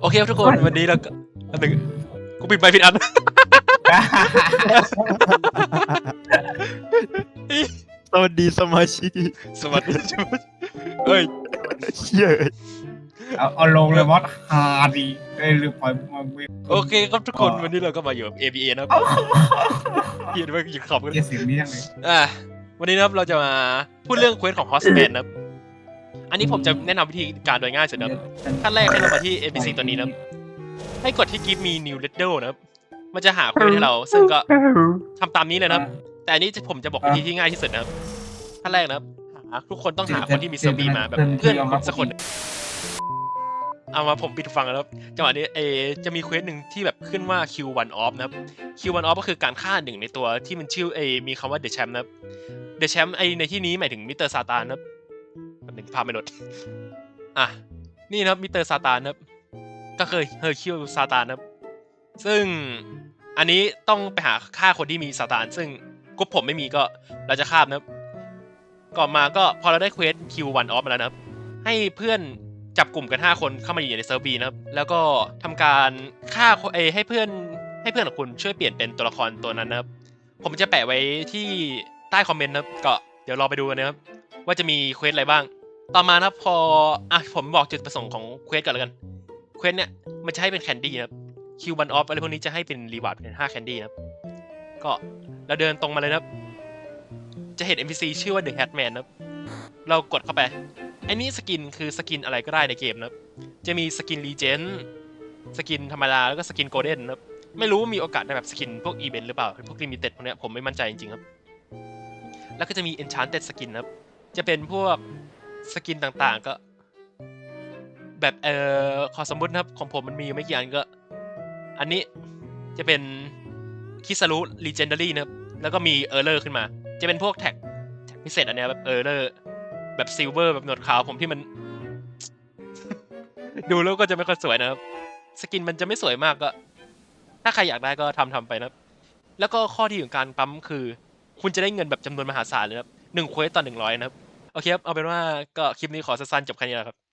โอเคครับทุกคนวันนี้เราก็อันหนึ่งกูปิดไปผิดอันสวัสดีสมาชิกสวัสดีจุดเอ้ยเชี่ยเอาเอาลงเลยมอสฮาดีเอ้ยหรือปล่อยมาเวฟโอเคครับทุกคนวันนี้เราก็มาอยู่กับ ABA นะครับเฮียด้วยยิงขอบกันเกียเสียงนี้ยังไงอะวันนี้นะครับเราจะมาพูดเรื่องเควสของ Hostman นะครับ อันนี้ผมจะแนะนำวิธีการโดยง่ายสุดนะครับขั้นแรกให้เรามาที่ NPC ตัวนี้นะครับให้กดที่ Give me new letter นะครับ มันจะหาเควสให้เรา ซึ่งก็ทำตามนี้เลยนะครับ แต่อันนี้ผมจะบอกวิธีที่ง่ายที่สุดนะครับขั้นแรกนะครับหาทุกคนต้องหาคนที่มีเซอร์บีมาแบบเพื่อนคุณสักคน เอามาผมปิดฟังแล้วครับจังหวะนี้เอจะมีเควสหนึ่งที่แบบขึ้นว่า Q1 off นะครับ Q1 off ก็คือการฆ่าหนึ่งในตัวที่มันชื่อเอมีคำว่า The Champ นะครับ The Champ ไอในที่นี้หมายถึงมิสเตอร์ซาตานนะครับแป๊บห นึ่งภาพไม่ลดอะ นี่นะครับมิเตอร์ซาตานครับ ก็เคือเฮอร์คิวซาตานครับ ซึ่งอันนี้ต้องไปหาฆ่าคนที่มีซาตาน ซึ่งกรุ๊ปผมไม่มีก็เราจะฆ่านะครับ ก่อนมาก็พอเราได้เควส Q1 off มาแล้วนะครับ ให้เพื่อนจับกลุ่มกัน 5 คนเข้ามาอยู่ในเซิร์ฟบีนะครับ แล้วก็ทำการฆ่าเอให้เพื่อนให้เพื่อนของคุณช่วยเปลี่ยนเป็นตัวละครตัวนั้นนะครับ ผมจะแปะไว้ที่ใต้คอมเมนต์นะครับก็เดี๋ยวรอไปดูกันนะครับ ว่าจะมีเควสอะไรบ้าง ต่อมานะครับพออะผมบอกจุดประสงค์ของเควสก่อนแล้วกันเควสเนี่ยมันจะให้เป็นแคนดี้นะครับคิวบันออฟอะไรพวกนี้จะให้เป็นรีวาร์ดเป็น5แคนดี้นะก็เราเดินตรงมาเลยนะจะเห็น NPC ชื่อว่า The Hatman นนะเรากดเข้าไปอันนี้สกินคือสกินอะไรก็ได้ในเกมนะจะมีสกินรีเจนสกินธรรมดาแล้วก็สกินโกลเด้นนะไม่รู้ว่ามีโอกาสได้แบบสกินพวกอีเวนต์หรือเปล่าพวกลิมิเต็ดพวกเนี้ยผมไม่มั่นใจจริงๆครับ แล้วก็จะมี enchanted skin นะครับ จะเป็นพวก สกินต่างๆก็ แบบเอ่อขอสมมตินะครับ ของผมมันมีอยู่ไม่กี่อันก็ อันนี้จะเป็นคิส a รุรีเจนดารี่นะครับ แล้วก็มีเออร์เลอร์ขึ้นมา จะเป็นพวกแท็กแท็กพิเศษอันเนี้ยแบบเออร์เลอร์แบบซิลเวอร์แบบหนวดขาวผมที่มัน ดูแล้วก็จะไม่ค่อยสวยนะครับ สกินมันจะไม่สวยมากก็ ถ้าใครอยากได้ก็ทำทำไปนะครับ แล้วก็ข้อดีของการปั๊มคือ คุณจะได้เงินแบบจำนวนมหาศาลเลยนะครับหนึ่งเควสต่อหนึ่งร้อยนะครับ โอเคครับ เอาเป็นว่าก็คลิปนี้ขอสั้นๆจบแค่นี้แหละครับ